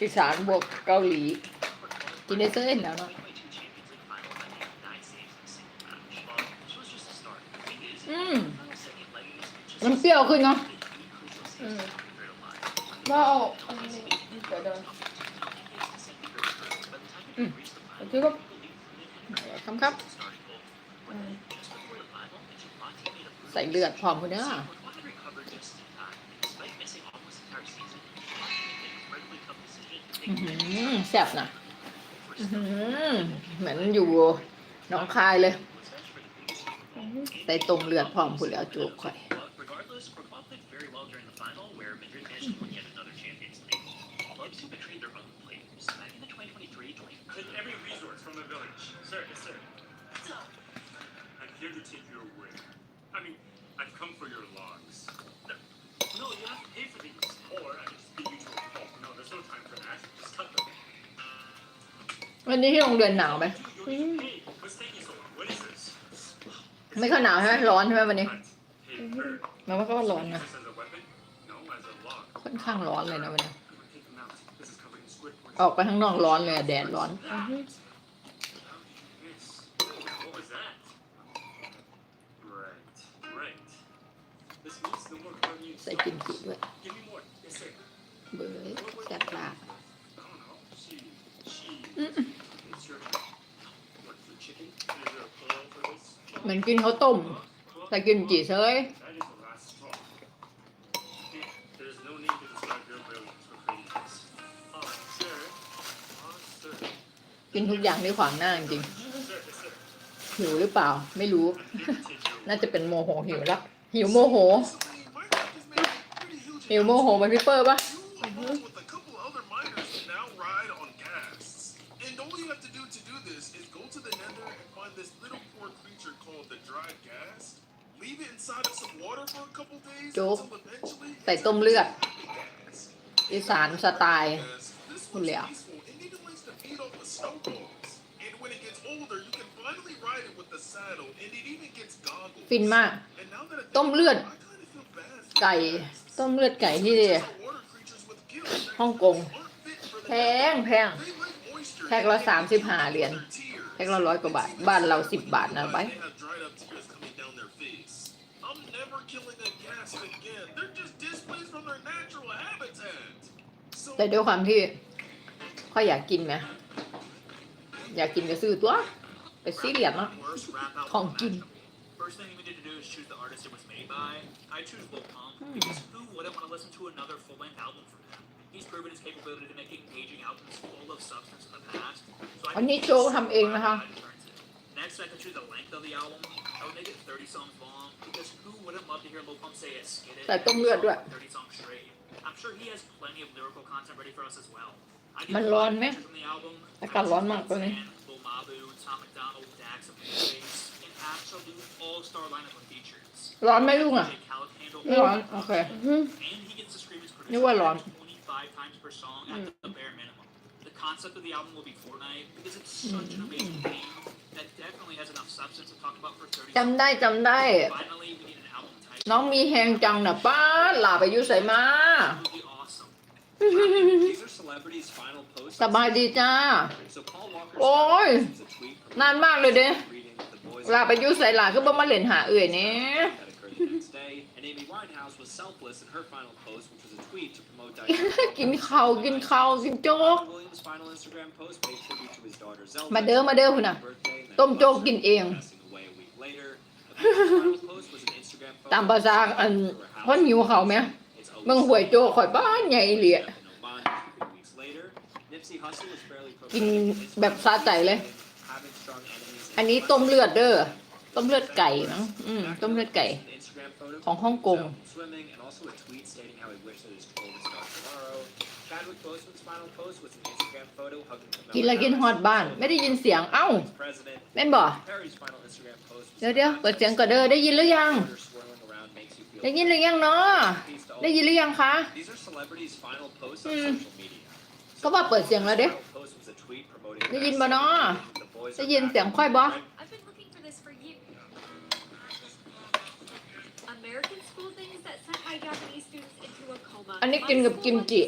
อีสานบวกเกาหลีกินได้เส้นแล้วเนาะอืมมันเปรี้ยวขึ้นเนาะอืมว่าเอาอันนี้เดี๋ยวเดินอืมคือก็ทำครับใส่เลือดพร้อมคุณเนาะแซ่บนะเหมือนอยู่น้องคายเลยแต่ตรงเลือดพร้อมผู้แล้วจูบข่อยวันนี้ที่โรงเรียนหนาวไหม ไม่ค่อยหนาวใช่ไหม ร้อนใช่ไหมวันนี้ มันว่าก็ร้อนนะ ค่อนข้างร้อนเลยนะวันนี้ ออกไปข้างนอกร้อนเลยแดดร้อน ใส่กินจิด้วย เบื่อแสบปากเหมือนกินข้าวต้ม แต่กินจีเซยกินทุกอย่างในขวางหน้าจริงหิวหรือเปล่า ไม่รู้ น่าจะเป็นโมโหหิวละหิวโมโหหิวโมโหหมืนพี่เปอร์ปะ water a n d find this little poor creature called the d r y gas, leave it inside of some water for a couple days until eventually ใส่ต้มเลือด อีสานสไตล์คุณเหลีย h ฟินมาก ต้มเลือด ไก่ ต้มเลือดไก่ที่ c r e a ฮ่องกง แพงแพงแพงคละ and they 3าเหรียญแพ็คละร้อยกว่าบาทบ้านเราสิบบาทนะ ไปแต่ด้วยความที่ค่อยอยากกินไหมอยากกินก็ซื้อตัวไปซีเรียสเนาะของกินอืมอันนี้โจทำเองนะคะ Next, I could choose the length of the album. I would make it 30 songs long because who wouldn't love to hear Lil Pump say it skidded แต่ต้องเลือดด้วย30 songs straight? I'm sure he has plenty of lyrical content ready for us as well. มันร้อนไหม อากาศร้อนมากตอนนี้ ร้อนไหมลุงอ่ะร้อนโอเคนึกว่าร้อน five times per song at the bare minimum. The concept of the album will be Fortnite because it's such an amazing game that definitely has enough substance to talk about for 30 minutes. จำได้จำได้ Finally, we need an album title. น้องมีแหงจังนะป้าหลาไปยุ่ใส่มาสบายดีจ้า โอ้ยนานมากเลยเด้หลาไปยุ่ใส่หลาคือบ่มาเล่นหา เอื่อยเนี่ยกินข้าวกินข้าวกินโจ๊กมาเด้อ มาเด้อคุณน่ะ ต้มโจ๊กกินเอง ตามภาษาอันคนหิวเขาไหมมึงหวยโจ๊กข่อย บ้านใหญ่เลยกินแบบซาใจเลย อันนี้ ต้มเลือดเด้อ ต้มเลือดไก่นะงอืต้มเลือดไก่ของฮ่องกงกินอะไรกินฮอดบ้านไม่ได้ยินเสียงเอ้าแม่นบ่เดี๋ยวเดี๋ยวเปิดเสียงก่อนเด้อได้ยินหรือยัง ได้ยินหรือยังเนาะได้ยินหรือยังคะก็ว่าเปิดเสียงแล้ว เด้ได้ยินบ่เนาะได้ยินเสียงค่อยบ่อันนี้กินกับกิมจิ